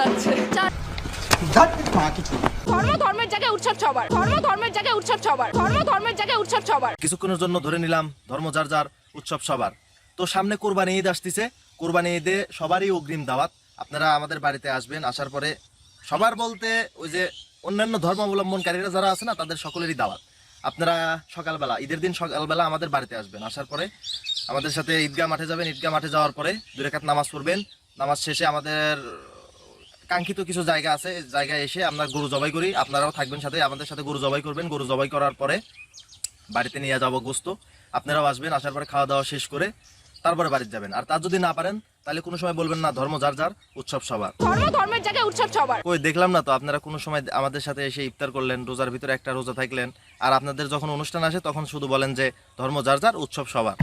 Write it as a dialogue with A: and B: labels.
A: লাগছে। ঈদ আসতেছে। ঈদে সবারই অগ্রিম দাওয়াত। আপনারা আমাদের বাড়িতে আসবেন আসার পরে সবার বলতে ওই যে অন্যান্য ধর্মাবলম্বনকারীরা যারা আছে না তাদের সকলেরই দাওয়াত। আপনারা সকালবেলা ঈদের দিন সকালবেলা আমাদের বাড়িতে আসবেন। আসার পরে আমাদের সাথে ঈদগাহ মাঠে যাবেন। ঈদগাহ মাঠে যাওয়ার পরে দুরেখাত নামাজ পড়বেন। নামাজ শেষে আমাদের কাঙ্ক্ষিত কিছু জায়গা আছে জায়গায় এসে আমরা গরু জবাই করি। আপনারাও থাকবেন সাথে আমাদের সাথে গরু জবাই করবেন। গরু জবাই করার পরে বাড়িতে নিয়ে যাব গোস্ত। আপনারাও আসবেন আসার পরে খাওয়া দাওয়া শেষ করে তারপরে বাড়িতে যাবেন। আর তার যদি না পারেন তাহলে কোনো সময় বলবেন না ধর্ম যার যার উৎসব সবার।
B: ধর্ম ধর্মের জায়গায় উৎসব সবার।
A: ওই দেখলাম না তো আপনারা কোনো সময় আমাদের সাথে এসে ইফতার করলেন রোজার ভিতরে একটা রোজা থাকলেন আর আপনাদের যখন অনুষ্ঠান আসে তখন শুধু বলেন যে ধর্ম যার যার উৎসব সবার।